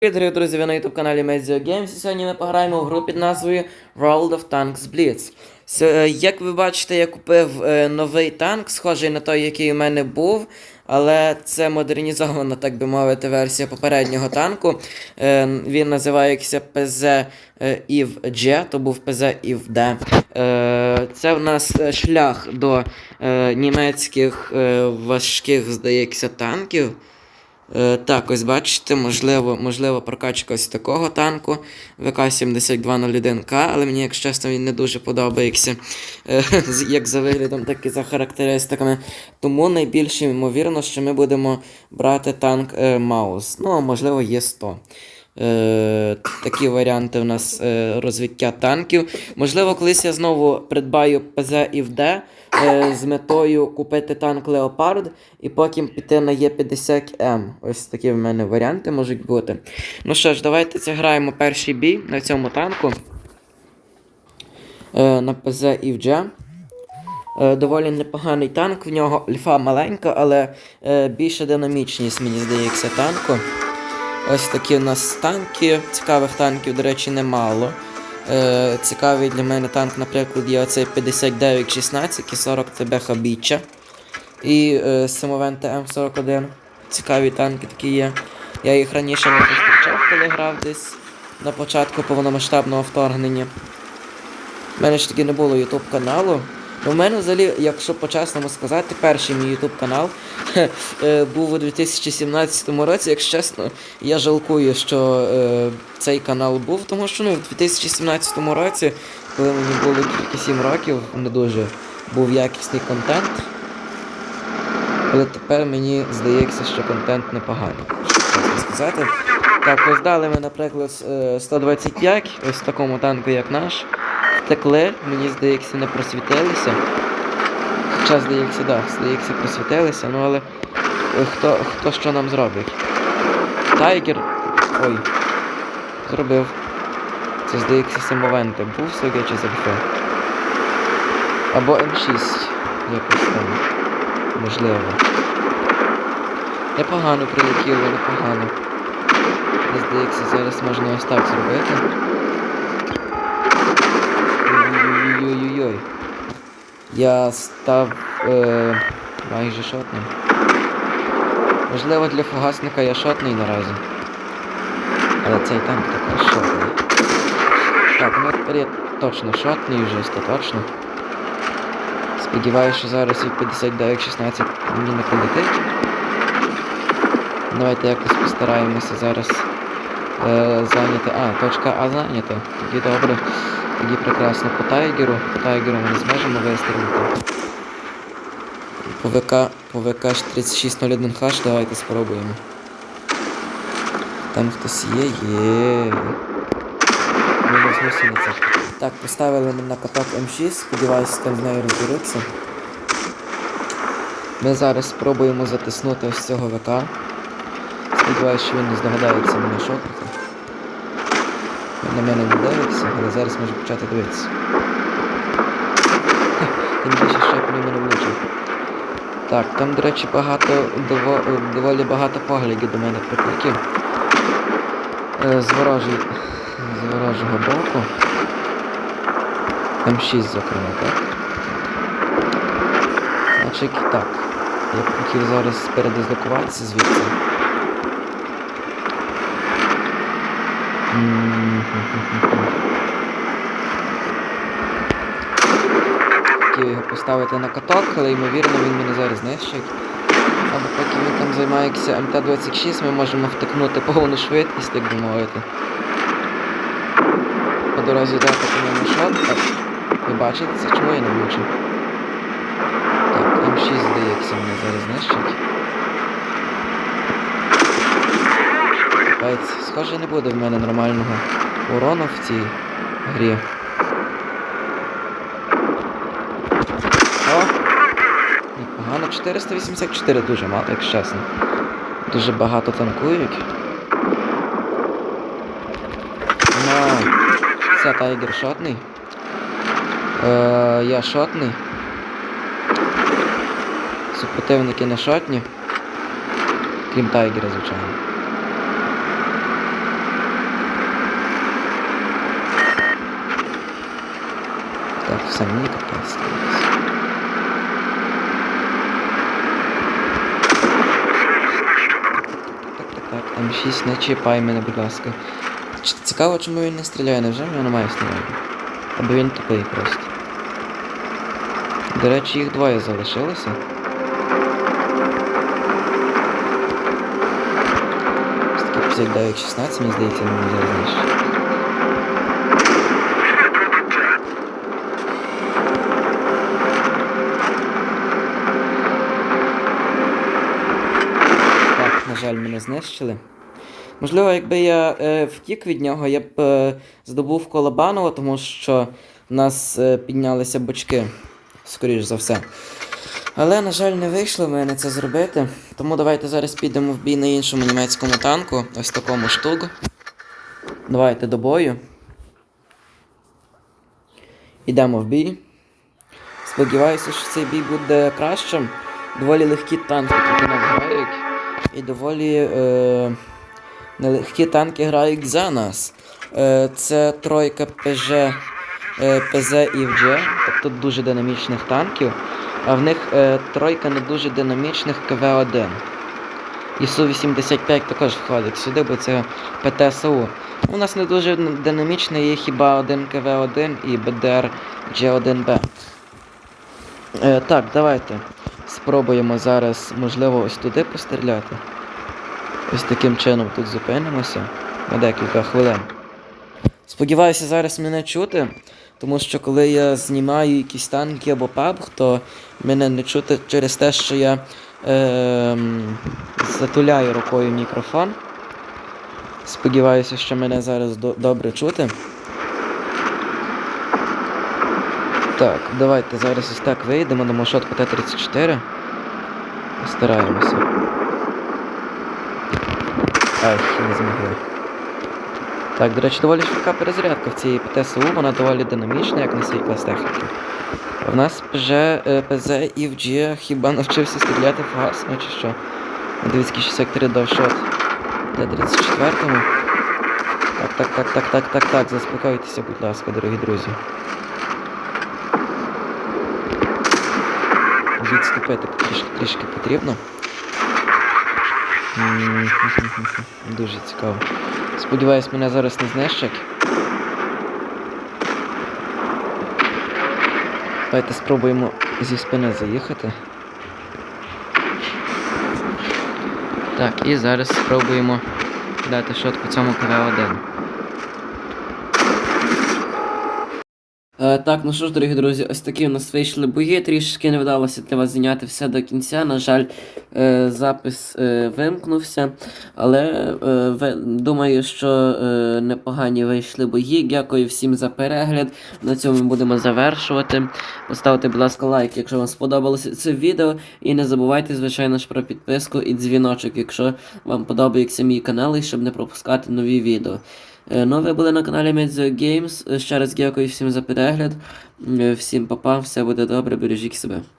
Привіт, дорогі друзі, ви на YouTube каналі Medio Games. І Сьогодні ми пограємо в гру під назвою World of Tanks Blitz. Е, Як ви бачите, я купив е, новий танк, схожий на той, який у мене був, але це модернізована, так би мовити, версія попереднього танку. Е, Він називається е, ІВ G, то був PZ ІВ. Е, Це в нас шлях до німецьких важких, здається, танків. Е, так, ось бачите, можливо, можливо прокачка ось такого танку ВК-7201К, але мені, якщо чесно, він не дуже подобається, е, як за виглядом, так і за характеристиками. Тому найбільш ймовірно, що ми будемо брати танк е, Маус. Ну, а можливо, є 100. Е, такі варіанти у нас е, розвиття танків. Можливо, колись я знову придбаю ПЗ і ВД е, з метою купити танк Леопард і потім піти на Є50М. Ось такі в мене варіанти можуть бути. Ну що ж, давайте зіграємо перший бій на цьому танку. Е, на ПЗ і ВД. Е, Доволі непоганий танк, в нього альфа маленька, але е, більше динамічність, мені здається, танку. Ось такі у нас танки. Цікавих танків, до речі, немало. Е, цікавий для мене танк, наприклад, є оцей 5916 і 40 ТБ Хабіча. І е, Симовент М41. Цікаві танки такі є. Я їх раніше не зустрічав, коли грав десь на початку повномасштабного вторгнення. У мене ж таки не було YouTube каналу. У мене взагалі, якщо по-чесному сказати, перший мій YouTube канал е, був у 2017 році. Якщо чесно, я жалкую, що е, цей канал був, тому що ну, в 2017 році, коли мені було тільки 7 років, не дуже був якісний контент. Але тепер мені здається, що контент непоганий. Сказати. Так, ось дали ми, наприклад, е, 125, ось такому танку, як наш. Втекли, мені здається, не просвітилися. Хоча, здається, да, здається, просвітилися, ну але е, хто, хто що нам зробить? Тайгер. Ой. Зробив. Це, здається, самовенте. Був судя чи завжди. Або М6. Якось там. Можливо. Непогано прилетіло, непогано. Здається, зараз можна ось так зробити. Ой-ой-ой-ой-ой. Я став е, майже шотним. Можливо, для фугасника я шотний наразі. Але цей танк також шотний. Так, ну тепер я точно шотний вже остаточно. Сподіваюся, що зараз від 59-16 мені не прилетить. Давайте якось постараємося зараз е, зайняти. А, точка А зайнята. Тоді добре. Тоді прекрасно по тайгеру. По тайгеру ми не зможемо вистрілити. По ВК, по ВК 3601H давайте спробуємо. Там хтось є, є. Гусениця. Так, поставили ми на каток М6, сподіваюся, там з нею розберуться. Ми зараз спробуємо затиснути ось цього ВК. Сподіваюся, що він не здогадається мене шокати. На мене не дивиться, але зараз може почати дивитися. Тим більше, я по ньому не влучив. Так, там, до речі, багато, дово, доволі багато поглядів до мене прикликів. Е, з, з ворожого боку. М6, зокрема, так? Значить, так. Я б хотів зараз передислокуватися звідси. Хотів його поставити на каток, але ймовірно він мене зараз знищить. Або поки він там займається МТ-26, ми можемо втикнути повну швидкість, так би мовити. По дорозі дати по ньому шот. Ви бачите це? Чому я не влучив? Так, М6 здається мене зараз знищить. Капець, схоже не буде в мене нормального урону в цій грі. О! Непогано, 484 дуже мало, як чесно. Дуже багато танкують. Ну, це тайгер шотний. Е, я шотний. Супротивники не шотні. Крім тайгера, звичайно. все, мені капець. Так, так, так, М6, не чіпай мене, будь ласка. Ч- Цікаво, чому він не стріляє, невже в нього немає снарядів? Або він тупий просто. До речі, їх двоє залишилося. Ось такий 59 16, мені здається, він мені зараз Жаль, мене знищили. Можливо, якби я е, втік від нього, я б е, здобув Колобанова, тому що в нас е, піднялися бочки, скоріш за все. Але, на жаль, не вийшло в мене це зробити. Тому давайте зараз підемо в бій на іншому німецькому танку, ось такому штугу. Давайте до бою. Ідемо в бій. Сподіваюся, що цей бій буде кращим. Доволі легкі танки у нас грають. І доволі е, нелегкі танки грають за нас. Е, це тройка ПЖ, е, ПЗ і ВД, тобто дуже динамічних танків. А в них е, тройка не дуже динамічних КВ-1. І Су-85 також входить сюди, бо це ПТСУ. У нас не дуже динамічний є хіба один КВ-1 і БДР G1Б. Е, так, давайте спробуємо зараз, можливо, ось туди постріляти. Ось таким чином тут зупинимося на декілька хвилин. Сподіваюся, зараз мене чути, тому що коли я знімаю якісь танки або пабг, то мене не чути через те, що я е, затуляю рукою мікрофон. Сподіваюся, що мене зараз до- добре чути. Так, давайте зараз ось так вийдемо на маршрутку Т-34. Постараємося. Ай, не змогли. Так, до речі, доволі швидка перезарядка в цій ПТСУ, вона доволі динамічна, як на свій клас техніки. А в нас ПЖ, е, ПЗ і ВГ хіба навчився стріляти фагасно чи що? Дивіться, які ще сектори довшот. Т-34. Так, так, так, так, так, так, так, заспокойтеся, будь ласка, дорогі друзі. Відступити трішки, трішки потрібно. Дуже цікаво. Сподіваюсь, мене зараз не знищать. Давайте спробуємо зі спини заїхати. Так, і зараз спробуємо дати шот по цьому КВ-1. Так, ну що ж, дорогі друзі, ось такі у нас вийшли бої. Трішки не вдалося для вас зняти все до кінця. На жаль, е, запис е, вимкнувся. Але е, думаю, що е, непогані вийшли бої. Дякую всім за перегляд. На цьому ми будемо завершувати. Поставте, будь ласка, лайк, якщо вам сподобалося це відео. І не забувайте, звичайно ж, про підписку і дзвіночок, якщо вам подобається мій канал, і щоб не пропускати нові відео. Е, буде на каналі Medzo Games. Ще раз дякую всім за перегляд. Е, Всім па-па, все буде добре, бережіть себе.